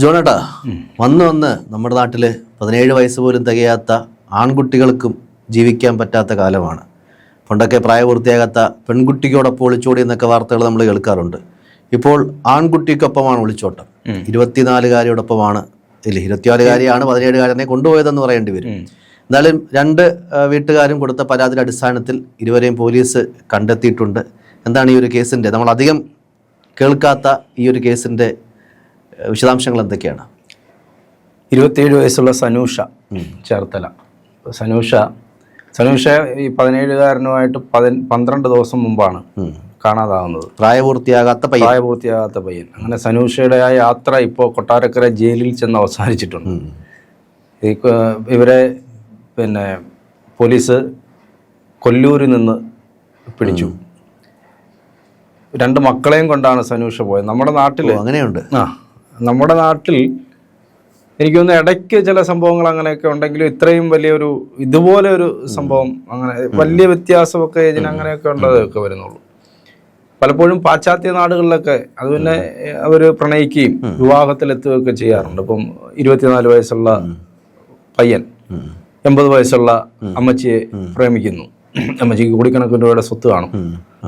ജോണേട്ടാ വന്ന് വന്ന് നമ്മുടെ നാട്ടിൽ പതിനേഴ് വയസ്സ് പോലും തികയാത്ത ആൺകുട്ടികൾക്കും ജീവിക്കാൻ പറ്റാത്ത കാലമാണ്. പണ്ടൊക്കെ പ്രായപൂർത്തിയാകാത്ത പെൺകുട്ടിയോടൊപ്പം ഒളിച്ചോടി എന്നൊക്കെ വാർത്തകൾ നമ്മൾ കേൾക്കാറുണ്ട്. ഇപ്പോൾ ആൺകുട്ടിക്കൊപ്പമാണ് ഒളിച്ചോട്ടം. ഇരുപത്തിനാലുകാരിയോടൊപ്പമാണ് ഇല്ല ഇരുപത്തിനാലുകാരിയാണ് പതിനേഴുകാരനെ കൊണ്ടുപോയതെന്ന് പറയേണ്ടി വരും. എന്നാലും രണ്ട് വീട്ടുകാരും കൊടുത്ത പരാതിയുടെ അടിസ്ഥാനത്തിൽ ഇരുവരെയും പോലീസ് കണ്ടെത്തിയിട്ടുണ്ട്. എന്താണ് ഈ ഒരു കേസിന്റെ നമ്മൾ അധികം കേൾക്കാത്ത ഈ ഒരു കേസിന്റെ വിശദാംശങ്ങൾ എന്തൊക്കെയാണ്? ഇരുപത്തിയേഴ് വയസ്സുള്ള സനൂഷ ചേർത്തല. സനൂഷ സനൂഷ ഈ പതിനേഴുകാരനുമായിട്ട് പതി പന്ത്രണ്ട് ദിവസം മുമ്പാണ് കാണാതാവുന്നത്. പ്രായപൂർത്തിയാകാത്ത പയ്യൻ. പ്രായപൂർത്തിയാകാത്ത പയ്യൻ. അങ്ങനെ സനൂഷയുടെ ആ യാത്ര ഇപ്പോൾ കൊട്ടാരക്കര ജയിലിൽ ചെന്ന് അവസാനിച്ചിട്ടുണ്ട്. ഈ ഇവരെ പിന്നെ പോലീസ് കൊല്ലൂരിൽ നിന്ന് പിടിച്ചു. രണ്ട് മക്കളെയും കൊണ്ടാണ് സനൂഷ പോയത്. നമ്മുടെ നാട്ടിൽ അങ്ങനെയുണ്ട്. ആ നമ്മുടെ നാട്ടിൽ എനിക്ക് തോന്നുന്നു ഇടയ്ക്ക് ചില സംഭവങ്ങൾ അങ്ങനെയൊക്കെ ഉണ്ടെങ്കിലും ഇത്രയും വലിയൊരു ഇതുപോലെ ഒരു സംഭവം അങ്ങനെ വലിയ വ്യത്യാസമൊക്കെ ഇതിന് അങ്ങനെയൊക്കെ ഉള്ളതൊക്കെ വരുന്നുള്ളൂ. പലപ്പോഴും പാശ്ചാത്യ നാടുകളിലൊക്കെ അത് പിന്നെ അവർ പ്രണയിക്കുകയും വിവാഹത്തിലെത്തുകയൊക്കെ ചെയ്യാറുണ്ട്. ഇപ്പം ഇരുപത്തിനാല് വയസ്സുള്ള പയ്യൻ. എൺപത് വയസ്സുള്ള അമ്മച്ചിയെ പ്രേമിക്കുന്നു. അമ്മച്ചിക്ക് കോടിക്കണക്കിന് രൂപയുടെ സ്വത്ത് കാണും.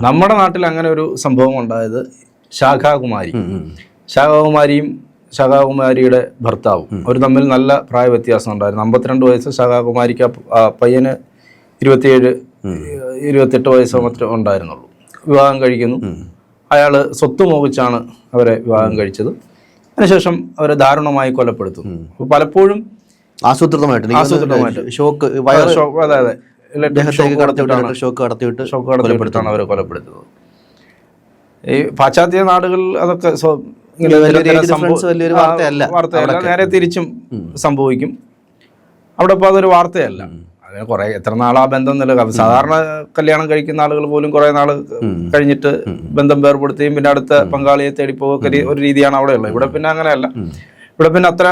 നമ്മുടെ നാട്ടിൽ അങ്ങനെ ഒരു സംഭവം ഉണ്ടായത് ശാഖാകുമാരി. ശാഖാകുമാരിയും ശാഖാകുമാരിയുടെ ഭർത്താവും അവർ തമ്മിൽ നല്ല പ്രായ വ്യത്യാസം ഉണ്ടായിരുന്നു. അമ്പത്തിരണ്ട് വയസ്സ് ശാഖാകുമാരിക്ക് പയ്യന് ഇരുപത്തിയേഴ് ഇരുപത്തെട്ട് വയസ്സോ മറ്റോ ഉണ്ടായിരുന്നുള്ളൂ. വിവാഹം കഴിക്കുന്നു. അയാൾ സ്വത്ത് മോഹിച്ചാണ് അവരെ വിവാഹം കഴിച്ചത്. അതിനുശേഷം അവരെ ദാരുണമായി കൊലപ്പെടുത്തുന്നു. അപ്പോൾ പലപ്പോഴും ആസൂത്രിതമായിട്ട് ആസൂത്രിതമായിട്ട്. ഷോക്ക് അതെ അതെ. ഷോക്ക് കടത്തിവിട്ട് ഷോക്ക് കടത്തിവിട്ട് ഷോക്ക് കടത്തിവിട്ടാണ് അവരെ കൊലപ്പെടുത്തുന്നത്. ഈ പാശ്ചാത്യ നാടുകളിൽ അതൊക്കെ വലിയൊരു വാർത്തയല്ല. വാർത്തയല്ല. നേരെ തിരിച്ചും സംഭവിക്കും. അവിടെ ഇപ്പോൾ അതൊരു വാർത്തയല്ല. അതിന് കുറെ എത്ര നാൾ ആ ബന്ധം നിലനിൽക്കും സാധാരണ കല്യാണം കഴിക്കുന്ന ആളുകൾ പോലും കുറെ നാൾ കഴിഞ്ഞിട്ട് ബന്ധം വേർപെടുത്തുകയും പിന്നെ അടുത്ത പങ്കാളിയെ തേടി പോവുക ഒരു രീതിയാണ് അവിടെ ഉള്ളത്. ഇവിടെ പിന്നെ അങ്ങനെയല്ല. ഇവിടെ പിന്നെ അത്ര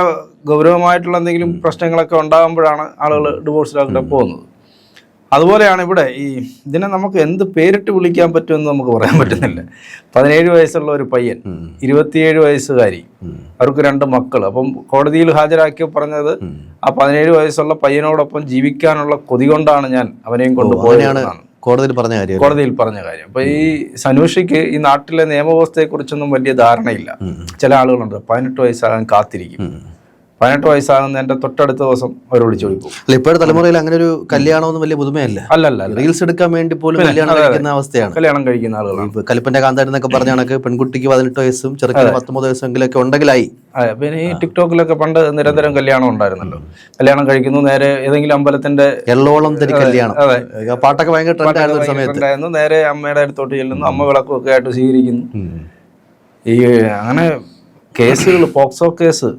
ഗൗരവമായിട്ടുള്ള എന്തെങ്കിലും പ്രശ്നങ്ങളൊക്കെ ഉണ്ടാകുമ്പോഴാണ് ആളുകൾ ഡിവോഴ്സിലാക്കിട്ട് പോകുന്നത്. അതുപോലെയാണ് ഇവിടെ ഈ ഇതിനെ നമുക്ക് എന്ത് പേരിട്ട് വിളിക്കാൻ പറ്റുമെന്ന് നമുക്ക് പറയാൻ പറ്റുന്നില്ല. പതിനേഴ് വയസ്സുള്ള ഒരു പയ്യൻ ഇരുപത്തിയേഴ് വയസ്സുകാരി. അവർക്ക് രണ്ട് മക്കൾ അപ്പം കോടതിയിൽ ഹാജരാക്കി പറഞ്ഞത് ആ പതിനേഴ് വയസ്സുള്ള പയ്യനോടൊപ്പം ജീവിക്കാനുള്ള കൊതി കൊണ്ടാണ് ഞാൻ അവനെയും കൊണ്ടുപോയത് എന്നാണ്. കോടതിയിൽ പറഞ്ഞ കാര്യം കോടതിയിൽ പറഞ്ഞ കാര്യം. അപ്പൊ ഈ സനൂഷിക്ക് ഈ നാട്ടിലെ നിയമവ്യവസ്ഥയെ കുറിച്ചൊന്നും വലിയ ധാരണയില്ല. ചില ആളുകളുണ്ട് പതിനെട്ട് വയസ്സാകാൻ കാത്തിരിക്കും. പതിനെട്ട് വയസ്സാകുന്ന എന്റെ തൊട്ടടുത്ത ദിവസം അവർ വിളിച്ചോടി പോകും അല്ല ഇപ്പോഴത്തെ തലമുറയിൽ അങ്ങനെ ഒരു കല്യാണമൊന്നും വലിയ പുതുമയല്ല. അല്ലല്ല അല്ല റീൽസ് എടുക്കാൻ വേണ്ടി പോലും കല്യാണം കഴിക്കുന്ന അവസ്ഥയാണ്. കല്യാണം കഴിക്കുന്ന ആളുകളാണ്. കലിപ്പന്റെ കാന്താരെന്നൊക്കെ പറഞ്ഞ കണക്ക് പെൺകുട്ടിക്ക് പതിനെട്ട് വയസ്സും ചെറുക്കിന് പത്തൊമ്പത് വയസ്സെങ്കിലൊക്കെ ഉണ്ടെങ്കിലായി. അതെ പിന്നെ ഈ ടിക്ടോക്കിലൊക്കെ പണ്ട് നിരന്തരം കല്യാണം ഉണ്ടായിരുന്നല്ലോ. കല്യാണം കഴിക്കുന്നു നേരെ ഏതെങ്കിലും അമ്പലത്തിന്റെ എള്ളോളം തരി കല്യാണം. അതെ. പാട്ടൊക്കെ ഭയങ്കര ട്രെൻഡ് ആയിരുന്ന ഒരു സമയത്ത്. നേരെ അമ്മയുടെ അടുത്തോട്ട് ചെല്ലുന്നു. അമ്മ വിളക്കും ഒക്കെ ആയിട്ട് സ്വീകരിക്കുന്നു. ഈ അങ്ങനെ കേസുകൾ പോക്സോ കേസ്.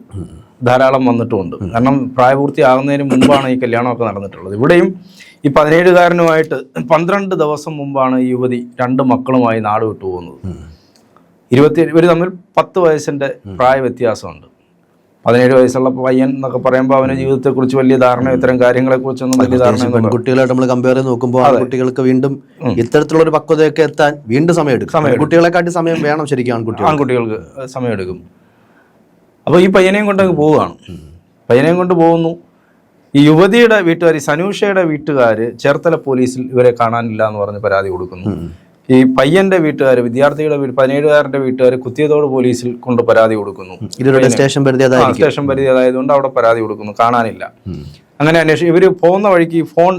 ധാരാളം വന്നിട്ടുമുണ്ട്. കാരണം പ്രായപൂർത്തിയാകുന്നതിന് മുമ്പാണ് ഈ കല്യാണമൊക്കെ നടന്നിട്ടുള്ളത്. ഇവിടെയും ഈ പതിനേഴുകാരനുമായിട്ട് പന്ത്രണ്ട് ദിവസം മുമ്പാണ് ഈ യുവതി രണ്ട് മക്കളുമായി നാട് വിട്ടു പോകുന്നത്. ഇരുപത്തി ഇവർ തമ്മിൽ പത്ത് വയസ്സിന്റെ പ്രായ വ്യത്യാസമുണ്ട് പതിനേഴ് വയസ്സുള്ള പയ്യൻ എന്നൊക്കെ പറയുമ്പോൾ അവന് ജീവിതത്തെക്കുറിച്ച് വലിയ ധാരണ ഇത്തരം കാര്യങ്ങളെക്കുറിച്ചൊന്നും വലിയ ധാരണ പെൺകുട്ടികളായിട്ട് നമ്മൾ കമ്പയർ ചെയ്ത് നോക്കുമ്പോൾ കുട്ടികൾക്ക് വീണ്ടും ഇത്തരത്തിലുള്ള ഒരു പക്വതയൊക്കെ എത്താൻ വീണ്ടും സമയം എടുക്കും കുട്ടികളെക്കാട്ടി സമയം വേണം ശരിക്കും ആൺകുട്ടികൾ ആൺകുട്ടികൾക്ക് സമയമെടുക്കും. അപ്പോൾ ഈ പയ്യനെയും കൊണ്ട് അങ്ങ് പോവുകയാണ്. പയ്യനെയും കൊണ്ട് പോകുന്നു. ഈ യുവതിയുടെ വീട്ടുകാർ ഈ സനൂഷയുടെ വീട്ടുകാർ ചേർത്തല പോലീസിൽ ഇവരെ കാണാനില്ല എന്ന് പറഞ്ഞ് പരാതി കൊടുക്കുന്നു. ഈ പയ്യന്റെ വീട്ടുകാർ വിദ്യാർത്ഥികളുടെ വീട് പതിനേഴുകാരന്റെ വീട്ടുകാർ കുത്തിയതോട് പോലീസിൽ കൊണ്ട് പരാതി കൊടുക്കുന്നു. സ്റ്റേഷൻ പരിധി സ്റ്റേഷൻ പരിധി അതായതുകൊണ്ട് അവിടെ പരാതി കൊടുക്കുന്നു. കാണാനില്ല. അങ്ങനെ അന്വേഷിച്ച് ഇവർ പോകുന്ന വഴിക്ക് ഈ ഫോൺ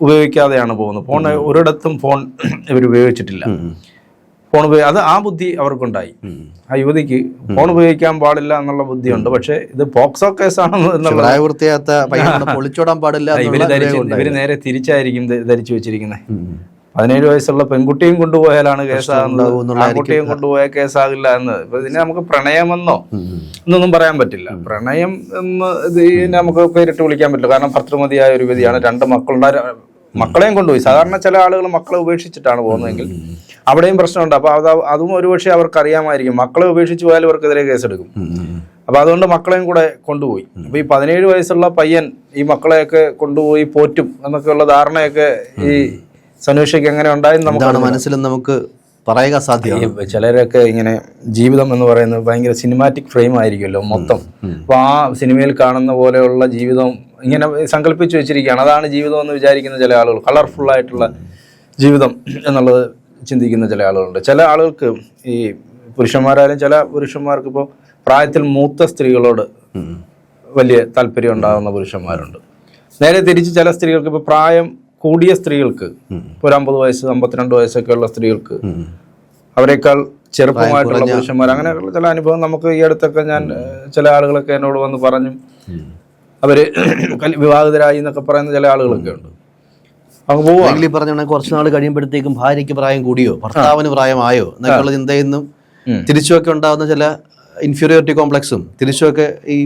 ഉപയോഗിക്കാതെയാണ് പോകുന്നത്. ഫോൺ ഒരിടത്തും ഫോൺ ഇവർ ഉപയോഗിച്ചിട്ടില്ല. ഫോൺ ഉപയോഗി അത് ആ ബുദ്ധി അവർക്കുണ്ടായി. ആ യുവതിക്ക് ഫോൺ ഉപയോഗിക്കാൻ പാടില്ല എന്നുള്ള ബുദ്ധിയുണ്ട്. പക്ഷെ ഇത് പോക്സോ കേസാണെന്ന് പൊളിച്ചോടാൻ പാടില്ല ഇവർ. നേരെ തിരിച്ചായിരിക്കും ധരിച്ചു വെച്ചിരിക്കുന്നത് പതിനേഴ് വയസ്സുള്ള പെൺകുട്ടിയും കൊണ്ടുപോയാലാണ് കേസാകുന്നത്. ആൺകുട്ടിയും കൊണ്ടുപോയ കേസാകില്ല എന്ന്. ഇപ്പൊ ഇതിനെ നമുക്ക് പ്രണയമെന്നോ എന്നൊന്നും പറയാൻ പറ്റില്ല. പ്രണയം എന്ന് ഇത് ഇതിനെ നമുക്ക് പേരിട്ട് വിളിക്കാൻ പറ്റില്ല. കാരണം ഭർത്തൃമതിയായ ഒരു വിധിയാണ് രണ്ട് മക്കളുണ്ടായ മക്കളെയും കൊണ്ടുപോയി. സാധാരണ ചില ആളുകൾ മക്കളെ ഉപേക്ഷിച്ചിട്ടാണ് പോകുന്നതെങ്കിൽ അവിടെയും പ്രശ്നമുണ്ട്. അപ്പൊ അത് അതും ഒരുപക്ഷെ അവർക്ക് അറിയാമായിരിക്കും മക്കളെ ഉപേക്ഷിച്ച് പോയാൽ ഇവർക്കെതിരെ കേസെടുക്കും. അപ്പോൾ അപ്പൊ അതുകൊണ്ട് മക്കളെയും കൂടെ കൊണ്ടുപോയി. അപ്പൊ ഈ പതിനേഴ് വയസ്സുള്ള പയ്യൻ ഈ മക്കളെയൊക്കെ കൊണ്ടുപോയി പോറ്റും എന്നൊക്കെയുള്ള ധാരണയൊക്കെ ഈ സനൂഷയ്ക്ക് എങ്ങനെ ഉണ്ടായെന്ന് നമുക്ക് മനസ്സിൽ നമുക്ക് പറയുക സാധ്യമാണ്? ചിലരൊക്കെ ഇങ്ങനെ ജീവിതം എന്ന് പറയുന്നത് ഭയങ്കര സിനിമാറ്റിക് ഫ്രെയിം ആയിരിക്കുമല്ലോ മൊത്തം. അപ്പോൾ ആ സിനിമയിൽ കാണുന്ന പോലെയുള്ള ജീവിതം ഇങ്ങനെ സങ്കല്പിച്ച് വെച്ചിരിക്കുകയാണ്. അതാണ് ജീവിതം എന്ന് വിചാരിക്കുന്ന ചില ആളുകൾ. കളർഫുൾ ആയിട്ടുള്ള ജീവിതം എന്നുള്ളത് ചിന്തിക്കുന്ന ചില ആളുകളുണ്ട്. ചില ആളുകൾക്ക് ഈ പുരുഷന്മാരായാലും ചില പുരുഷന്മാർക്ക് ഇപ്പോൾ പ്രായത്തിൽ മൂത്ത സ്ത്രീകളോട് വലിയ താല്പര്യം ഉണ്ടാകുന്ന പുരുഷന്മാരുണ്ട്. നേരെ തിരിച്ച് ചില സ്ത്രീകൾക്ക് ഇപ്പോൾ പ്രായം കൂടിയ സ്ത്രീകൾക്ക് ഒരു അമ്പത് വയസ്സ് അമ്പത്തിരണ്ട് വയസ്സൊക്കെ ഉള്ള സ്ത്രീകൾക്ക് അവരെക്കാൾ ചെറുപ്പമായിട്ടുള്ള പുരുഷന്മാർ അങ്ങനെയുള്ള ചില അനുഭവം നമുക്ക് ഈ അടുത്തൊക്കെ ഞാൻ ചില ആളുകളൊക്കെ എന്നോട് വന്ന് പറഞ്ഞു. അവർ വിവാഹിതരായി എന്നൊക്കെ പറയുന്ന ചില ആളുകളൊക്കെ ഉണ്ട്. അങ്ങ് അല്ലെങ്കിൽ പറഞ്ഞ കുറച്ച് നാൾ കഴിയുമ്പോഴത്തേക്കും ഭാര്യയ്ക്ക് പ്രായം കൂടിയോ ഭർത്താവിന് പ്രായമായോ എന്നൊക്കെയുള്ള ചിന്തയെന്നും. തിരിച്ചുമൊക്കെ ഉണ്ടാകുന്ന ചില ഇൻഫീരിയോറിറ്റി കോംപ്ലക്സും തിരിച്ചുമൊക്കെ ഈ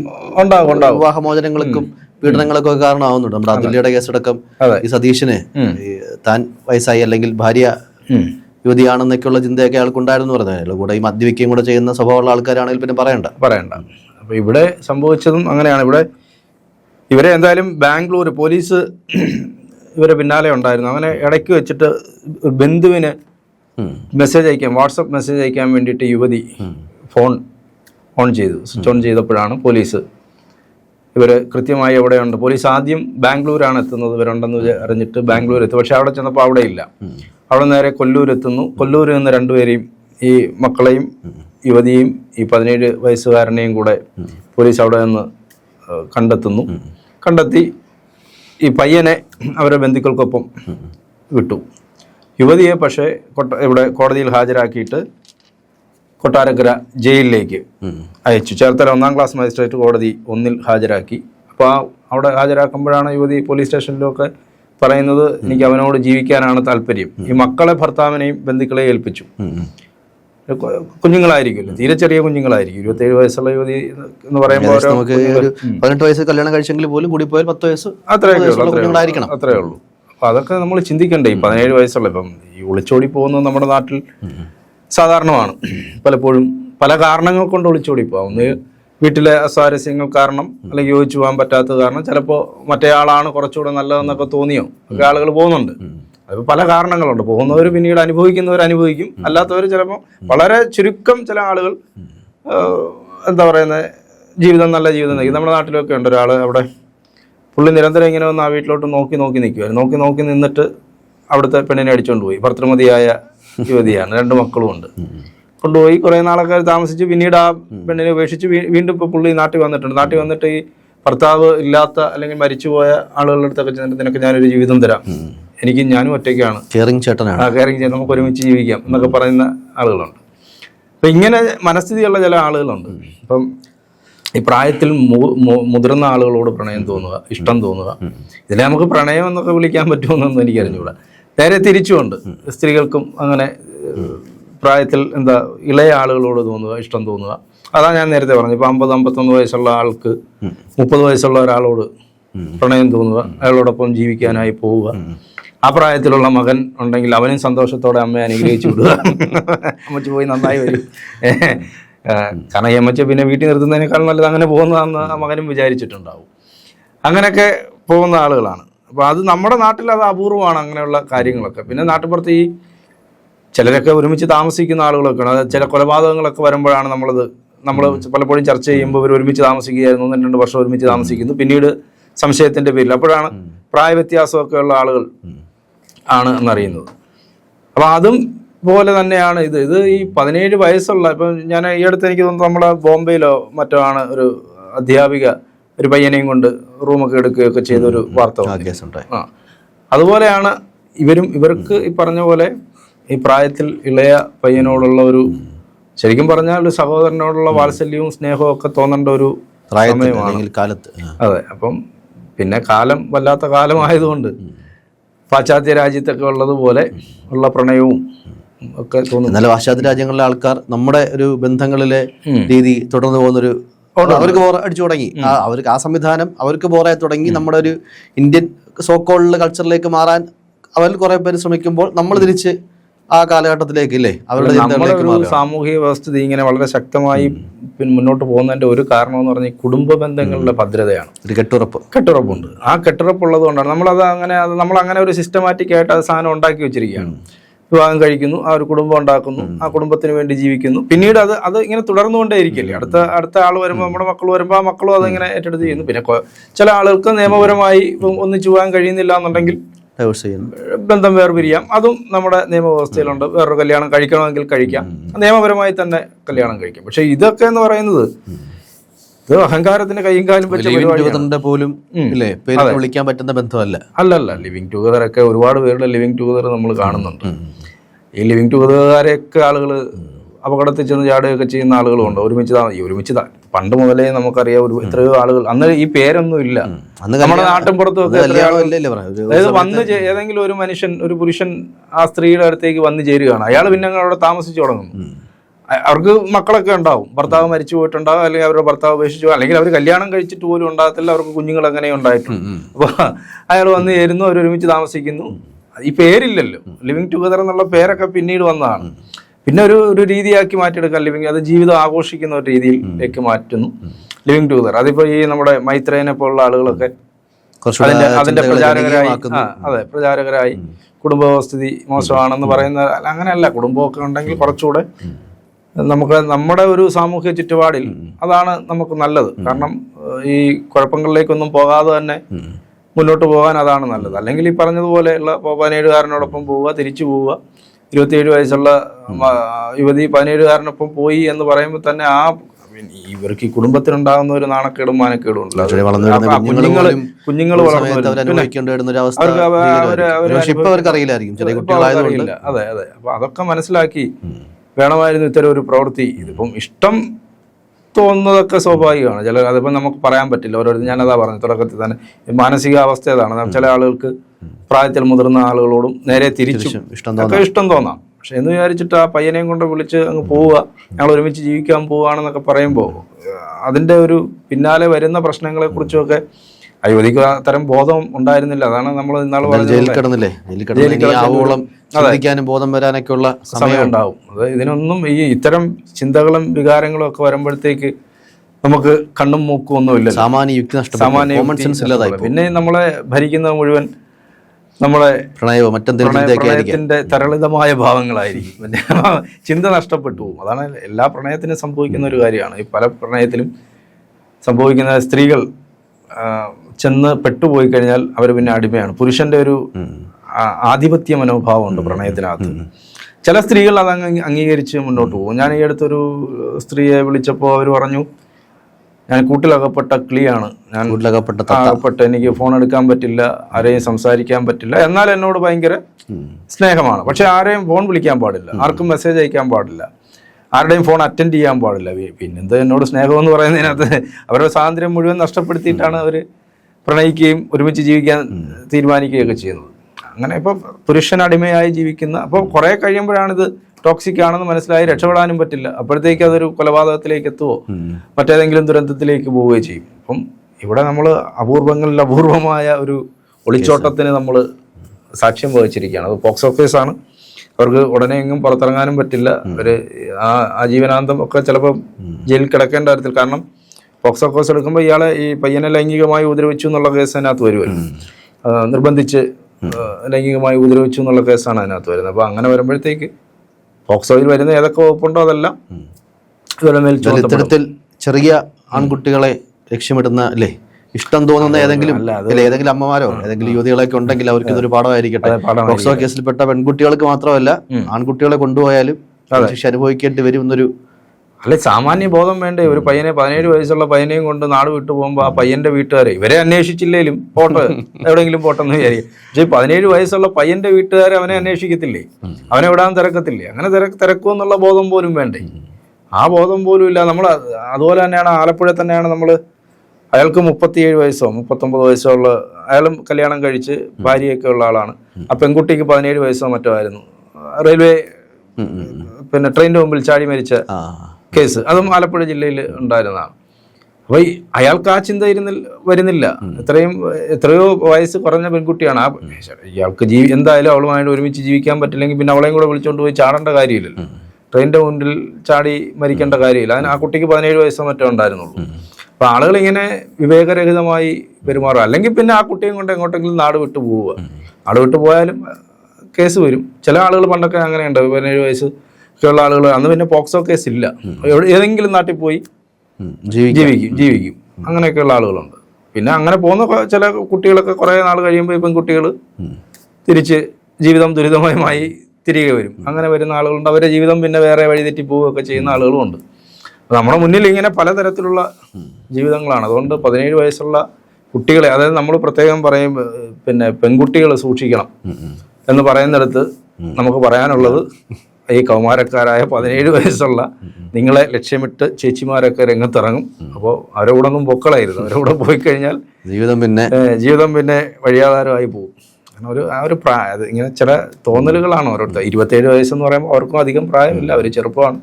വിവാഹമോചനങ്ങൾക്കും പീഡനങ്ങളൊക്കെ കാരണമാവുന്നുണ്ട്. നമ്മുടെ അതുല്യയുടെ കേസടക്കം ഈ സതീഷിന് താൻ വയസ്സായി അല്ലെങ്കിൽ ഭാര്യ. യുവതിയാണെന്നൊക്കെയുള്ള ചിന്തയൊക്കെ അയാൾക്കുണ്ടായിരുന്നു പറഞ്ഞു അയാൾ കൂടെ ഈ മദ്യപിക്കുകയും കൂടെ ചെയ്യുന്ന സ്വഭാവമുള്ള ആൾക്കാരാണെങ്കിൽ പിന്നെ പറയണ്ട. പറയണ്ട. അപ്പൊ ഇവിടെ സംഭവിച്ചതും അങ്ങനെയാണ്. ഇവിടെ ഇവരെ എന്തായാലും ബാംഗ്ലൂർ പോലീസ് ഇവരെ പിന്നാലെ ഉണ്ടായിരുന്നു. അങ്ങനെ ഇടയ്ക്ക് വെച്ചിട്ട് ബന്ധുവിന് മെസ്സേജ് അയക്കാൻ വാട്സപ്പ് മെസ്സേജ് അയക്കാൻ വേണ്ടിയിട്ട് യുവതി ഫോൺ ഓൺ ചെയ്തു. സ്വിച്ച് ഓൺ ചെയ്തപ്പോഴാണ് പോലീസ് ഇവർ കൃത്യമായി എവിടെയുണ്ട്. പോലീസ് ആദ്യം ബാംഗ്ലൂരാണ് എത്തുന്നത്. ഇവരുണ്ടെന്ന് അറിഞ്ഞിട്ട് ബാംഗ്ലൂർ എത്തി. പക്ഷെ അവിടെ ചെന്നപ്പോൾ അവിടെ ഇല്ല. അവിടെ നേരെ കൊല്ലൂർ എത്തുന്നു. കൊല്ലൂരിൽ നിന്ന് രണ്ടുപേരെയും ഈ മക്കളെയും യുവതിയും ഈ പതിനേഴ് വയസ്സുകാരനെയും കൂടെ പോലീസ് അവിടെ നിന്ന് കണ്ടെത്തുന്നു. കണ്ടെത്തി ഈ പയ്യനെ അവരെ ബന്ധുക്കൾക്കൊപ്പം വിട്ടു. യുവതിയെ പക്ഷേ കൊട്ട ഇവിടെ കോടതിയിൽ ഹാജരാക്കിയിട്ട് കൊട്ടാരക്കര ജയിലിലേക്ക് അയച്ചു. ചേർത്തല ഒന്നാം ക്ലാസ് മജിസ്ട്രേറ്റ് കോടതി ഒന്നിൽ ഹാജരാക്കി. അപ്പോൾ ആ അവിടെ ഹാജരാക്കുമ്പോഴാണ് യുവതി പോലീസ് സ്റ്റേഷനിലൊക്കെ പറയുന്നത് എനിക്ക് അവനോട് ജീവിക്കാനാണ് താല്പര്യം. ഈ മക്കളെ ഭർത്താവിനെയും ബന്ധുക്കളെ ഏൽപ്പിച്ചു. കുഞ്ഞുങ്ങളായിരിക്കുമല്ലോ. തീരെ ചെറിയ കുഞ്ഞുങ്ങളായിരിക്കും. ഇരുപത്തേഴ് വയസ്സുള്ള യുവതി എന്ന് പറയുമ്പോൾ നമുക്ക് ഒരു പതിനെട്ട് വയസ്സ് കല്യാണം കഴിച്ചെങ്കിൽ പോലും കൂടി പോയാൽ പത്ത് വയസ്സ് ഉള്ളൂ അത്രയേ ഉള്ളൂ അപ്പൊ ഉള്ളൂ. അപ്പോൾ അതൊക്കെ നമ്മൾ ചിന്തിക്കണ്ടേ ഈ പതിനേഴ് വയസ്സുള്ള ഇപ്പം ഈ ഒളിച്ചോടി പോകുന്നത് നമ്മുടെ നാട്ടിൽ സാധാരണമാണ്. പലപ്പോഴും പല കാരണങ്ങൾ കൊണ്ട് ഒളിച്ചോടി പോകാം. ഒന്ന് വീട്ടിലെ അസ്വാരസ്യങ്ങൾ കാരണം അല്ലെങ്കിൽ യോജിച്ചു പോകാൻ പറ്റാത്തത് കാരണം ചിലപ്പോൾ മറ്റേ ആളാണ് കുറച്ചുകൂടെ നല്ലതെന്നൊക്കെ തോന്നിയോ? ഒക്കെ ആളുകൾ പോകുന്നുണ്ട്. അതിപ്പോൾ പല കാരണങ്ങളുണ്ട്. പോകുന്നവർ പിന്നീട് അനുഭവിക്കുന്നവർ അനുഭവിക്കും. അല്ലാത്തവർ ചിലപ്പോൾ വളരെ ചുരുക്കം ചില ആളുകൾ എന്താ പറയുന്നത് ജീവിതം നല്ല ജീവിതം നയിക്കും. നമ്മുടെ നാട്ടിലൊക്കെ ഉണ്ട് ഒരാൾ അവിടെ പുള്ളി നിരന്തരം ഇങ്ങനെ വന്ന് ആ വീട്ടിലോട്ട് നോക്കി നോക്കി നിൽക്കുമായിരുന്നു നോക്കി നോക്കി നിന്നിട്ട് അവിടുത്തെ പെണ്ണിനെ അടിച്ചുകൊണ്ട് പോയി. ഭർത്തൃമതിയായ യുവതിയാണ്. രണ്ട് മക്കളും ഉണ്ട്. കൊണ്ടുപോയി കുറേ നാളൊക്കെ താമസിച്ച് പിന്നീട് ആ പെണ്ണിനെ ഉപേക്ഷിച്ച് വീണ്ടും ഇപ്പോൾ പുള്ളി നാട്ടിൽ വന്നിട്ടുണ്ട്. നാട്ടിൽ വന്നിട്ട് ഈ ഭർത്താവ് ഇല്ലാത്ത അല്ലെങ്കിൽ മരിച്ചുപോയ ആളുകളുടെ അടുത്തൊക്കെ ചെന്നിട്ട് നിനക്ക് ഞാനൊരു ജീവിതം തരാം. എനിക്ക് ഞാനും ഒറ്റയ്ക്കാണ്. കെയറിങ് ചേട്ടനാണ്. ആ കെയറിങ് ചേട്ടൻ. നമുക്ക് ഒരുമിച്ച് ജീവിക്കാം എന്നൊക്കെ പറയുന്ന ആളുകളുണ്ട്. അപ്പം ഇങ്ങനെ മനസ്ഥിതിയുള്ള ചില ആളുകളുണ്ട്. അപ്പം ഈ പ്രായത്തിൽ മുതിർന്ന ആളുകളോട് പ്രണയം തോന്നുക ഇഷ്ടം തോന്നുക. ഇതിനെ നമുക്ക് പ്രണയം എന്നൊക്കെ വിളിക്കാൻ പറ്റുമെന്നൊന്നും എനിക്ക് അറിഞ്ഞുകൂടാ നേരെ തിരിച്ചുകൊണ്ട് സ്ത്രീകൾക്കും അങ്ങനെ പ്രായത്തിൽ എന്താ ഇളയ ആളുകളോട് തോന്നുക ഇഷ്ടം തോന്നുക. അതാ ഞാൻ നേരത്തെ പറഞ്ഞു ഇപ്പം അമ്പത് അമ്പത്തൊന്ന് വയസ്സുള്ള ആൾക്ക് മുപ്പത് വയസ്സുള്ള ഒരാളോട് പ്രണയം തോന്നുക അയാളോടൊപ്പം ജീവിക്കാനായി പോവുക. ആ പ്രായത്തിലുള്ള മകൻ ഉണ്ടെങ്കിൽ അവനും സന്തോഷത്തോടെ അമ്മയെ അനുഗ്രഹിച്ചു വിടുക. അമ്മച്ചു പോയി നന്നായി വരും. കാരണം ഈ അമ്മച്ച പിന്നെ വീട്ടിൽ നിർത്തുന്നതിനേക്കാൾ നല്ലത് അങ്ങനെ പോകുന്നതാണെന്ന് ആ മകനും വിചാരിച്ചിട്ടുണ്ടാവും. അങ്ങനെയൊക്കെ പോകുന്ന ആളുകളാണ്. അപ്പോൾ അത് നമ്മുടെ നാട്ടിൽ അത് അപൂർവമാണ് അങ്ങനെയുള്ള കാര്യങ്ങളൊക്കെ. പിന്നെ നാട്ടിൻപുറത്ത് ഈ ചിലരൊക്കെ ഒരുമിച്ച് താമസിക്കുന്ന ആളുകളൊക്കെയാണ് അത് ചില കൊലപാതകങ്ങളൊക്കെ വരുമ്പോഴാണ് നമ്മളത് നമ്മൾ പലപ്പോഴും ചർച്ച ചെയ്യുമ്പോൾ ഇവർ ഒരുമിച്ച് താമസിക്കുകയായിരുന്നു ഒന്ന് രണ്ട് വർഷം ഒരുമിച്ച് താമസിക്കുന്നു. പിന്നീട് സംശയത്തിന്റെ പേരിൽ അപ്പോഴാണ് പ്രായവ്യത്യാസമൊക്കെ ഉള്ള ആളുകൾ ആണ് എന്നറിയുന്നത്. അപ്പോൾ അതും പോലെ തന്നെയാണ് ഇത്. ഇത് ഈ പതിനേഴ് വയസ്സുള്ള ഇപ്പം ഞാൻ ഈ അടുത്ത് എനിക്ക് തോന്നുന്നു നമ്മളെ ബോംബെയിലോ മറ്റോ ആണ് ഒരു അധ്യാപിക ഒരു പയ്യനെയും കൊണ്ട് റൂമൊക്കെ എടുക്കുകയൊക്കെ ചെയ്തൊരു വാർത്ത ആ. അതുപോലെയാണ് ഇവരും ഇവർക്ക് ഈ പറഞ്ഞ പോലെ ഈ പ്രായത്തിൽ ഇളയ പയ്യനോടുള്ള ഒരു ശരിക്കും പറഞ്ഞാൽ ഒരു സഹോദരനോടുള്ള വാത്സല്യവും സ്നേഹവും ഒക്കെ തോന്നേണ്ട ഒരു സമയമാണ്. കാലത്ത് അതെ. അപ്പം പിന്നെ കാലം വല്ലാത്ത കാലമായതുകൊണ്ട് പാശ്ചാത്യ രാജ്യത്തൊക്കെ ഉള്ളതുപോലെ ഉള്ള പ്രണയവും ഒക്കെ തോന്നുന്നു. എന്നാലും പാശ്ചാത്യ രാജ്യങ്ങളിലെ ആൾക്കാർ നമ്മുടെ ഒരു ബന്ധങ്ങളിലെ. രീതി തുടർന്ന് പോകുന്നൊരു അവർക്ക് ബോറ അടിച്ചു തുടങ്ങി. അവർക്ക് ആ സംവിധാനം അവർക്ക് ബോറായി തുടങ്ങി നമ്മുടെ ഒരു ഇന്ത്യൻ സോക്കോളിലെ കൾച്ചറിലേക്ക് മാറാൻ അവർ കുറെ പേര് ശ്രമിക്കുമ്പോൾ നമ്മൾ തിരിച്ച് ആ കാലഘട്ടത്തിലേക്ക് ഇല്ലേ അവരുടെ ചിന്തകളിലേക്ക് സാമൂഹിക വ്യവസ്ഥിതി ഇങ്ങനെ വളരെ ശക്തമായി പിന്നെ മുന്നോട്ട് പോകുന്നതിന്റെ ഒരു കാരണം എന്ന് പറഞ്ഞാൽ കുടുംബ ബന്ധങ്ങളുടെ ഭദ്രതയാണ്. ഒരു കെട്ടുറപ്പ്. കെട്ടുറപ്പുണ്ട്. ആ കെട്ടുറപ്പുള്ളത് കൊണ്ടാണ് നമ്മളത് അങ്ങനെ അത് നമ്മൾ അങ്ങനെ ഒരു സിസ്റ്റമാറ്റിക് ആയിട്ട് അത് സാധനം ഉണ്ടാക്കി വെച്ചിരിക്കുകയാണ്. വിവാഹം കഴിക്കുന്നു ആ ഒരു കുടുംബം ഉണ്ടാക്കുന്നു ആ കുടുംബത്തിന് വേണ്ടി ജീവിക്കുന്നു. പിന്നീട് അത് അത് ഇങ്ങനെ തുടർന്നുകൊണ്ടേ ഇരിക്കില്ലേ അടുത്ത അടുത്ത ആൾ വരുമ്പോൾ നമ്മുടെ മക്കൾ വരുമ്പോൾ ആ മക്കളും അതിങ്ങനെ ഏറ്റെടുത്ത് ചെയ്യുന്നു. പിന്നെ ചില ആളുകൾക്ക് നിയമപരമായി ഒന്നിച്ചു പോകാൻ കഴിയുന്നില്ല എന്നുണ്ടെങ്കിൽ ഡൈവേഴ്സ് ചെയ്യുന്നു. ബന്ധം വേർപിരിയാം. അതും നമ്മുടെ നിയമവ്യവസ്ഥയിലുണ്ട്. വേറൊരു കല്യാണം കഴിക്കണമെങ്കിൽ കഴിക്കാം. നിയമപരമായി തന്നെ കല്യാണം കഴിക്കാം. പക്ഷേ ഇതൊക്കെ എന്ന് പറയുന്നത് ഇത് അഹങ്കാരത്തിന് കൈയും കാലും പരിപാടിയാണ്. പോലും ഇല്ലേ? പേര് വിളിക്കാൻ പറ്റുന്ന ബന്ധമല്ല. അല്ലല്ല ലിവിങ് ടുഗദർ ഒക്കെ ഒരുപാട് പേരുടെ ലിവിങ് ടുഗദർ നമ്മൾ കാണുന്നുണ്ട്. ഈ ലിവിങ് ടുഗദറുകാരെയൊക്കെ ആളുകൾ അപകടത്തിൽ ചെന്ന് ചാടുകയൊക്കെ ചെയ്യുന്ന ആളുകളുണ്ട്. ഒരുമിച്ച് ഈ ഒരുമിച്ച് പണ്ട് മുതലേ നമുക്കറിയാം ഒരു എത്രയോ ആളുകൾ അന്ന് ഈ പേരൊന്നും ഇല്ല. നമ്മുടെ കല്യാണം- നാട്ടിൻ പുറത്തും ഒക്കെ അന്ന് എത്രയോ കല്യാണം ആളുകൾ- ഇല്ലല്ലേ പറഞ്ഞത്? ഒരു അതായത് വന്ന് ഏതെങ്കിലും ഒരു മനുഷ്യൻ ഒരു പുരുഷൻ ആ സ്ത്രീയുടെ അടുത്തേക്ക് വന്ന് ചേരുകയാണ്. അയാൾ പിന്നെ അവിടെ താമസിച്ചു തുടങ്ങുന്നു അവർക്ക് മക്കളൊക്കെ ഉണ്ടാവും. ഭർത്താവ് മരിച്ചു പോയിട്ടുണ്ടാവും അല്ലെങ്കിൽ അവരുടെ ഭർത്താവ് ഉപേക്ഷിച്ചു അല്ലെങ്കിൽ അവർ കല്യാണം കഴിച്ചിട്ട് പോലും ഉണ്ടാകത്തില്ല അവർക്ക് കുഞ്ഞുങ്ങൾ അങ്ങനെ ഉണ്ടായിട്ടുണ്ട് അപ്പോൾ അയാൾ വന്ന് ചേരുന്നു അവർ ഒരുമിച്ച് താമസിക്കുന്നു. ഈ പേരില്ലല്ലോ. ലിവിങ് ടുഗദർ എന്നുള്ള പേരൊക്കെ പിന്നീട് വന്നതാണ്. പിന്നെ ഒരു ഒരു രീതിയാക്കി മാറ്റിയെടുക്കാൻ ലിവിങ് അത് ജീവിതം ആഘോഷിക്കുന്ന ഒരു രീതിയിലേക്ക് മാറ്റുന്നു. ലിവിങ് ടുഗദർ അതിപ്പോ ഈ നമ്മുടെ മൈത്രേനെ പോലുള്ള ആളുകളൊക്കെ അതിന്റെ അതിന്റെ പ്രചാരകരായി. അതെ പ്രചാരകരായി. കുടുംബ കുടുംബവസ്ഥിതി മോശമാണെന്ന് പറയുന്ന അങ്ങനെയല്ല. കുടുംബമൊക്കെ ഉണ്ടെങ്കിൽ കുറച്ചുകൂടെ നമുക്ക് നമ്മുടെ ഒരു സാമൂഹ്യ ചുറ്റുപാടിൽ അതാണ് നമുക്ക് നല്ലത്. കാരണം ഈ കുഴപ്പങ്ങളിലേക്കൊന്നും പോകാതെ തന്നെ മുന്നോട്ട് പോകാൻ അതാണ് നല്ലത്. അല്ലെങ്കിൽ ഈ പറഞ്ഞതുപോലെയുള്ള പോകാൻ പതിനേഴുകാരനോടൊപ്പം പോവുക തിരിച്ചു പോവുക. ഇരുപത്തിയേഴ് വയസ്സുള്ള യുവതി പതിനേഴുകാരനൊപ്പം പോയി എന്ന് പറയുമ്പോൾ തന്നെ ആ ഇവർക്ക് ഈ കുടുംബത്തിനുണ്ടാകുന്ന ഒരു നാണക്കേടും മാനക്കേടും കുഞ്ഞുങ്ങൾ വളർന്നു അതെ അതെ. അപ്പൊ അതൊക്കെ മനസ്സിലാക്കി വേണമായിരുന്നു ഇത്തരം ഒരു പ്രവൃത്തി. ഇതിപ്പം ഇഷ്ടം തോന്നുന്നതൊക്കെ സ്വാഭാവികമാണ്. ചില അതിപ്പം നമുക്ക് പറയാൻ പറ്റില്ല. ഓരോരുത്തർ ഞാനതാ പറഞ്ഞു തുടക്കത്തിൽ തന്നെ മാനസികാവസ്ഥ അതാണ് ചില ആളുകൾക്ക് പ്രായത്തിൽ മുതിർന്ന ആളുകളോടും നേരെ തിരിച്ചു ഒക്കെ ഇഷ്ടം തോന്നാം. പക്ഷെ എന്ന് വിചാരിച്ചിട്ട് ആ പയ്യനെയും കൊണ്ട് വിളിച്ച് അങ്ങ് പോവുക ഞങ്ങൾ ഒരുമിച്ച് ജീവിക്കാൻ പോവുകയാണെന്നൊക്കെ പറയുമ്പോൾ അതിന്റെ ഒരു പിന്നാലെ വരുന്ന പ്രശ്നങ്ങളെ കുറിച്ചൊക്കെ അയോധ്യക്ക് അത്തരം ബോധം ഉണ്ടായിരുന്നില്ല. അതാണ് നമ്മൾ ഇന്നാൾ ജയിലിൽ കിടന്നില്ലേ? ജയിലിൽ ബോധം വരാനൊക്കെ സമയം ഉണ്ടാവും. അത് ഇതിനൊന്നും ഈ ഇത്തരം ചിന്തകളും വികാരങ്ങളും ഒക്കെ വരുമ്പോഴത്തേക്ക് നമുക്ക് കണ്ണും മൂക്കും ഒന്നുമില്ല സാമാന്യ യുക്തി നഷ്ടം സാമാന്യ പിന്നെ നമ്മളെ ഭരിക്കുന്നത് മുഴുവൻ നമ്മളെ പ്രണയമോ മറ്റെന്തെങ്കിലും തരളിതമായ ഭാവങ്ങളായിരിക്കും. ചിന്ത നഷ്ടപ്പെട്ടു പോകും. അതാണ് എല്ലാ പ്രണയത്തിനും സംഭവിക്കുന്ന ഒരു കാര്യമാണ്. ഈ പല പ്രണയത്തിലും സംഭവിക്കുന്ന സ്ത്രീകൾ ചെന്ന് പെട്ടുപോയി കഴിഞ്ഞാൽ അവർ പിന്നെ അടിമയാണ്. പുരുഷന്റെ ഒരു ആധിപത്യ മനോഭാവമുണ്ട് പ്രണയത്തിനകത്ത്. ചില സ്ത്രീകൾ അത് അങ്ങ് അംഗീകരിച്ച് മുന്നോട്ട് പോകും. ഞാൻ ഈ അടുത്തൊരു സ്ത്രീയെ വിളിച്ചപ്പോൾ അവർ പറഞ്ഞു ഞാൻ കൂട്ടിലകപ്പെട്ട ക്ലിയാണ് ഞാൻ കൂട്ടിലകപ്പെട്ട ആകപ്പെട്ട് എനിക്ക് ഫോൺ എടുക്കാൻ പറ്റില്ല ആരെയും സംസാരിക്കാൻ പറ്റില്ല. എന്നാൽ എന്നോട് ഭയങ്കര സ്നേഹമാണ്. പക്ഷെ ആരെയും ഫോൺ വിളിക്കാൻ പാടില്ല. ആർക്കും മെസ്സേജ് അയക്കാൻ പാടില്ല. ആരുടെയും ഫോൺ അറ്റൻഡ് ചെയ്യാൻ പാടില്ല. പിന്നെന്ത് എന്നോട് സ്നേഹം എന്ന് പറയുന്നതിനകത്ത് അവരുടെ സ്വാതന്ത്ര്യം മുഴുവൻ നഷ്ടപ്പെടുത്തിയിട്ടാണ് അവർ പ്രണയിക്കുകയും ഒരുമിച്ച് ജീവിക്കാൻ തീരുമാനിക്കുകയൊക്കെ ചെയ്യുന്നത്. അങ്ങനെ ഇപ്പോൾ പുരുഷൻ അടിമയായി ജീവിക്കുന്ന അപ്പോൾ കുറേ കഴിയുമ്പോഴാണിത് ടോക്സിക് ആണെന്ന് മനസ്സിലായി രക്ഷപ്പെടാനും പറ്റില്ല. അപ്പോഴത്തേക്ക് അതൊരു കൊലപാതകത്തിലേക്ക് എത്തുവോ? മറ്റേതെങ്കിലും ദുരന്തത്തിലേക്ക് പോവുകയോ ചെയ്യും. അപ്പം ഇവിടെ നമ്മൾ അപൂർവങ്ങളിൽ അപൂർവമായ ഒരു ഒളിച്ചോട്ടത്തിന് നമ്മൾ സാക്ഷ്യം വഹിച്ചിരിക്കുകയാണ്. അത് പോക്സോ കേസാണ് അവർക്ക് ഉടനെ എങ്ങും പുറത്തിറങ്ങാനും പറ്റില്ല. ഒരു ആ ആജീവനാന്തം ഒക്കെ ചിലപ്പോൾ ജയിലിൽ കിടക്കേണ്ട കാര്യത്തിൽ കാരണം പോക്സോ കേസ് എടുക്കുമ്പോൾ ഇയാളെ ഈ പയ്യനെ ലൈംഗികമായി ഉപദ്രവിച്ചു എന്നുള്ള കേസ് അതിനകത്ത് വരുമല്ലോ നിർബന്ധിച്ച് ലൈംഗികമായി ഉപദ്രവിച്ചു എന്നുള്ള കേസാണ് അതിനകത്ത് വരുന്നത്. അപ്പോൾ അങ്ങനെ വരുമ്പോഴത്തേക്ക് പോക്സോയിൽ വരുന്ന ഏതൊക്കെ വകുപ്പുണ്ടോ അതെല്ലാം ഇവരുടെ മേൽ ഇത്തരത്തിൽ ചെറിയ ആൺകുട്ടികളെ ലക്ഷ്യമിടുന്ന അല്ലേ? ഇഷ്ടം തോന്നുന്ന ഏതെങ്കിലും അല്ലെ ഏതെങ്കിലും അമ്മമാരോ ഏതെങ്കിലും യുവതികളൊക്കെ ഉണ്ടെങ്കിൽ അവർക്ക് ഇതൊരു പാഠമായിരിക്കട്ടെ. പോക്സോ കേസിൽപ്പെട്ട പെൺകുട്ടികൾക്ക് മാത്രമല്ല ആൺകുട്ടികളെ കൊണ്ടുപോയാലും ശിക്ഷ അനുഭവിക്കേണ്ടി വരും എന്നൊരു അല്ലെ സാമാന്യ ബോധം വേണ്ടേ? ഒരു പയ്യനെ പതിനേഴ് വയസ്സുള്ള പയ്യനെയും കൊണ്ട് നാട് വിട്ടു പോകുമ്പോൾ ആ പയ്യന്റെ വീട്ടുകാരെ ഇവരെ അന്വേഷിച്ചില്ലേലും? പോട്ടെ. എവിടെയെങ്കിലും പോട്ടെന്ന് വിചാരിക്കും. പക്ഷേ ഈ പതിനേഴ് വയസ്സുള്ള പയ്യന്റെ വീട്ടുകാരെ അവനെ അന്വേഷിക്കത്തില്ലേ? അവനെ വിടാൻ തിരക്കത്തില്ലേ? അങ്ങനെ തിരക്ക് തിരക്കും എന്നുള്ള ബോധം പോലും വേണ്ടേ? ആ ബോധം പോലും ഇല്ല. നമ്മൾ അതുപോലെ തന്നെയാണ് ആലപ്പുഴ തന്നെയാണ് നമ്മൾ അയാൾക്ക് മുപ്പത്തിയേഴ് വയസ്സോ മുപ്പത്തൊമ്പത് വയസ്സോ ഉള്ള അയാളും കല്യാണം കഴിച്ച് ഭാര്യയൊക്കെ ഉള്ള ആളാണ്. ആ പെൺകുട്ടിക്ക് പതിനേഴ് വയസ്സോ മറ്റോ ആയിരുന്നു. റെയിൽവേ. പിന്നെ ട്രെയിനിന്റെ മുമ്പിൽ ചാടി മരിച്ച കേസ്. അതും ആലപ്പുഴ ജില്ലയിൽ ഉണ്ടായിരുന്നതാണ്. അപ്പോൾ ഈ അയാൾക്ക് ആ ചിന്ത ഇരുന്നിൽ വരുന്നില്ല. ഇത്രയും എത്രയോ വയസ്സ് കുറഞ്ഞ പെൺകുട്ടിയാണ്. ആ ഇയാൾക്ക് ജീവി എന്തായാലും അവളുമായിട്ട് ഒരുമിച്ച് ജീവിക്കാൻ പറ്റില്ലെങ്കിൽ പിന്നെ അവളെയും കൂടെ വിളിച്ചുകൊണ്ട് പോയി ചാടേണ്ട കാര്യമില്ലല്ലോ ട്രെയിനിന്റെ മുന്നിൽ ചാടി മരിക്കേണ്ട കാര്യമില്ല. അതിന് ആ കുട്ടിക്ക് പതിനേഴ് വയസ്സോ മറ്റോ ഉണ്ടായിരുന്നുള്ളൂ. അപ്പോൾ ആളുകൾ ഇങ്ങനെ വിവേകരഹിതമായി പെരുമാറുക. അല്ലെങ്കിൽ പിന്നെ ആ കുട്ടിയും കൊണ്ട് എങ്ങോട്ടെങ്കിലും നാട് വിട്ടു പോവുക. നാട് വിട്ടു പോയാലും കേസ് വരും. ചില ആളുകൾ പണ്ടൊക്കെ അങ്ങനെയുണ്ട്. പതിനേഴ് വയസ്സ് ഒക്കെ ഉള്ള ആളുകൾ അന്ന് പിന്നെ പോക്സോ കേസ് ഇല്ല. ഏതെങ്കിലും നാട്ടിൽ പോയി. ജീവിക്കാം. ജീവിക്കും അങ്ങനെയൊക്കെയുള്ള ആളുകളുണ്ട്. പിന്നെ അങ്ങനെ പോകുന്ന ചില കുട്ടികളൊക്കെ കുറേ നാൾ കഴിയുമ്പോൾ ഇപ്പം കുട്ടികൾ തിരിച്ച് ജീവിതം ദുരിതമയമായി തിരികെ വരും. അങ്ങനെ വരുന്ന ആളുകളുണ്ട്. അവരുടെ ജീവിതം പിന്നെ വേറെ വഴിതെറ്റി പോവുകയൊക്കെ ചെയ്യുന്ന ആളുകളുമുണ്ട്. ഉണ്ട് നമ്മുടെ മുന്നിൽ ഇങ്ങനെ പലതരത്തിലുള്ള ജീവിതങ്ങളാണ്. അതുകൊണ്ട് പതിനേഴ് വയസ്സുള്ള കുട്ടികളെ അതായത് നമ്മൾ പ്രത്യേകം പറയും പിന്നെ പെൺകുട്ടികൾ സൂക്ഷിക്കണം. എന്ന് പറയുന്നിടത്ത് നമുക്ക് പറയാനുള്ളത് ഈ കൗമാരക്കാരായ പതിനേഴ് വയസ്സുള്ള നിങ്ങളെ ലക്ഷ്യമിട്ട് ചേച്ചിമാരൊക്കെ രംഗത്തിറങ്ങും. അപ്പോൾ അവരുടെ കൂടെ ഒന്നും പൊക്കളായിരുന്നു അവരോടെ പോയി കഴിഞ്ഞാൽ ജീവിതം പിന്നെ ജീവിതം പിന്നെ വഴിയാധാരമായി പോകും. കാരണം ഒരു ആ ഒരു പ്രായ ഇങ്ങനെ ചില തോന്നലുകളാണ് ഓരോരുത്തർ. ഇരുപത്തേഴ് വയസ്സെന്ന് പറയുമ്പോൾ അവർക്കും അധികം പ്രായമില്ല. അവർ ചെറുപ്പമാണ്.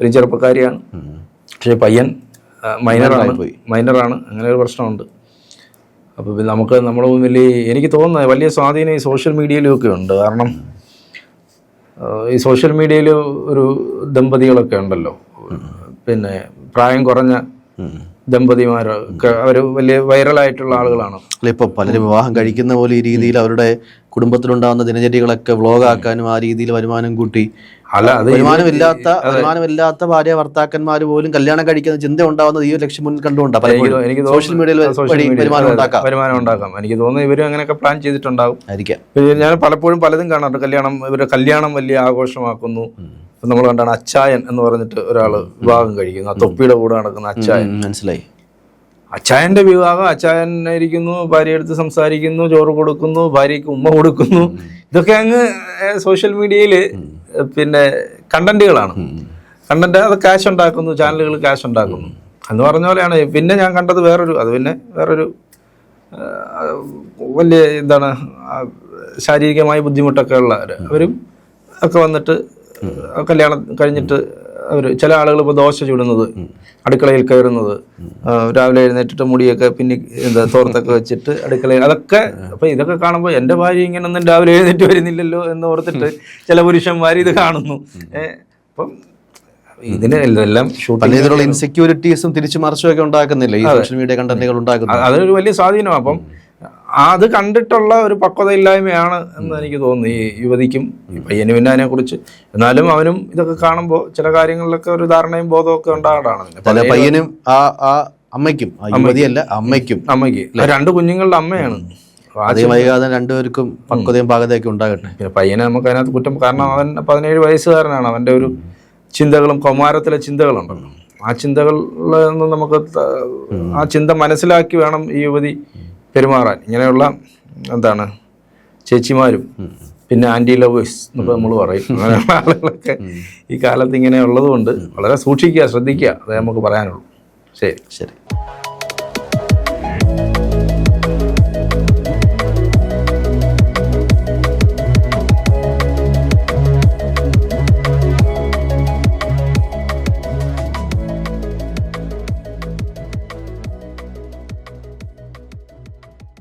ഒരു ചെറുപ്പക്കാരിയാണ്. പക്ഷേ പയ്യൻ മൈനറാണ് പോയി. മൈനറാണ് അങ്ങനെ ഒരു പ്രശ്നമുണ്ട്. അപ്പോൾ നമുക്ക് നമ്മുടെ വലിയ എനിക്ക് തോന്നുന്നത് വലിയ സ്വാധീനം ഈ സോഷ്യൽ മീഡിയയിലും ഒക്കെ ഉണ്ട്. കാരണം ഈ സോഷ്യൽ മീഡിയയിൽ ഒരു ദമ്പതികളൊക്കെ ഉണ്ടല്ലോ പിന്നെ പ്രായം കുറഞ്ഞ. ദമ്പതിമാരൊക്കെ അവർ വലിയ വൈറലായിട്ടുള്ള ആളുകളാണ് അല്ല ഇപ്പൊ പലരും വിവാഹം കഴിക്കുന്ന പോലെ ഈ രീതിയിൽ അവരുടെ കുടുംബത്തിലുണ്ടാകുന്ന ദിനചര്യകളൊക്കെ വ്ളോഗാക്കാനും ആ രീതിയിൽ വരുമാനം കൂട്ടി അല്ല വരുമാനമില്ലാത്ത വരുമാനമില്ലാത്ത ഭാര്യ ഭർത്താക്കന്മാർ പോലും കല്യാണം കഴിക്കുന്ന ചിന്ത ഉണ്ടാവുന്നത് ഈ ഒരു ലക്ഷ്യം മുന്നിൽ കണ്ടുകൊണ്ടാണ് എനിക്ക് സോഷ്യൽ മീഡിയയിൽ വരുമാനം ഉണ്ടാക്കാം. വരുമാനം ഉണ്ടാക്കാം. എനിക്ക് തോന്നുന്നു ഇവരും അങ്ങനെയൊക്കെ പ്ലാൻ ചെയ്തിട്ടുണ്ടാവും ആയിരിക്കാം. ഞാൻ പലപ്പോഴും പലതും കാണാറുണ്ട്. കല്യാണം ഇവരുടെ കല്യാണം വലിയ ആഘോഷമാക്കുന്നു. നമ്മൾ കണ്ടാണ് അച്ചായൻ എന്ന് പറഞ്ഞിട്ട് ഒരാൾ വിവാഹം കഴിക്കുന്നു. ആ തൊപ്പിയുടെ കൂടെ നടക്കുന്ന അച്ചായൻ. മനസ്സിലായി. അച്ചായന്റെ വിവാഹം അച്ചായൻ ഇരിക്കുന്നു ഭാര്യ എടുത്ത് സംസാരിക്കുന്നു ചോറ് കൊടുക്കുന്നു ഭാര്യക്ക് ഉമ്മ കൊടുക്കുന്നു. ഇതൊക്കെ അങ്ങ് സോഷ്യൽ മീഡിയയിൽ പിന്നെ കണ്ടന്റുകളാണ്. കണ്ടന്റ് അത് ക്യാഷ് ഉണ്ടാക്കുന്നു ചാനലുകൾ ക്യാഷ് ഉണ്ടാക്കുന്നു. എന്ന് പറഞ്ഞ പോലെയാണ്. പിന്നെ ഞാൻ കണ്ടത് വേറൊരു അത് പിന്നെ വേറൊരു വലിയ എന്താണ് ശാരീരികമായ ബുദ്ധിമുട്ടൊക്കെ ഉള്ളവർ അവരും ഒക്കെ വന്നിട്ട് കല്യാണം കഴിഞ്ഞിട്ട് അവർ ചില ആളുകൾ ഇപ്പോൾ ദോശ ചുടുന്നത് അടുക്കളയിൽ കയറുന്നത് രാവിലെ എഴുന്നേറ്റിട്ട് മുടിയൊക്കെ പിന്നെ എന്താ തോർത്തൊക്കെ വെച്ചിട്ട് അടുക്കളയിൽ അതൊക്കെ അപ്പോൾ ഇതൊക്കെ കാണുമ്പോൾ എന്റെ ഭാര്യ ഇങ്ങനൊന്നും രാവിലെ എഴുന്നേറ്റ് വരുന്നില്ലല്ലോ എന്ന് ഓർത്തിട്ട് ചില പുരുഷന്മാർ ഇത് കാണുന്നു. അപ്പം ഇതിന് ഇൻസെക്യൂരിറ്റീസും തിരിച്ചു മറിച്ചും ഒക്കെ ഉണ്ടാക്കുന്നില്ല? ഈ സോഷ്യൽ മീഡിയ കണ്ടന്റുകൾ ഉണ്ടാക്കുന്നത്. അതൊരു വലിയ സ്വാധീനമാണ്. അപ്പം അത് കണ്ടിട്ടുള്ള ഒരു പക്വതയില്ലായ്മയാണ് എന്ന് എനിക്ക് തോന്നുന്നു ഈ യുവതിക്കും ഈ പയ്യന് പിന്നെ അതിനെക്കുറിച്ച് എന്നാലും അവനും ഇതൊക്കെ കാണുമ്പോൾ ചില കാര്യങ്ങളിലൊക്കെ ഒരു ധാരണയും ബോധമൊക്കെ ചില പയ്യനും ആ ആ അമ്മയ്ക്കും യുവതിയല്ല അമ്മയ്ക്കും. അമ്മയ്ക്ക്. രണ്ട് കുഞ്ഞുങ്ങളുടെ അമ്മയാണ്. ആ അധികം വൈകാതെ രണ്ടുപേർക്കും പക്വതയും പാകതയൊക്കെ ഉണ്ടാകട്ടെ? പിന്നെ പയ്യനെ നമുക്ക് അതിനകത്ത് കുറ്റം കാരണം അവൻ പതിനേഴ് വയസ്സുകാരനാണ്. അവന്റെ ഒരു ചിന്തകളും കൗമാരത്തിലെ ചിന്തകളുണ്ടല്ലോ ആ ചിന്തകളിൽ നിന്ന് നമുക്ക് ആ ചിന്ത മനസ്സിലാക്കി വേണം ഈ യുവതി പെരുമാറാൻ. ഇങ്ങനെയുള്ള എന്താണ് ചേച്ചിമാരും പിന്നെ ആന്റി ലവേഴ്സ് എന്നൊക്കെ നമ്മൾ പറയും. അങ്ങനെയുള്ള ആളുകളൊക്കെ ഈ കാലത്ത് ഇങ്ങനെ ഉള്ളതുകൊണ്ട് വളരെ സൂക്ഷിക്കുക ശ്രദ്ധിക്കുക. അതേ നമുക്ക് പറയാനുള്ളൂ. ശരി. ശരി.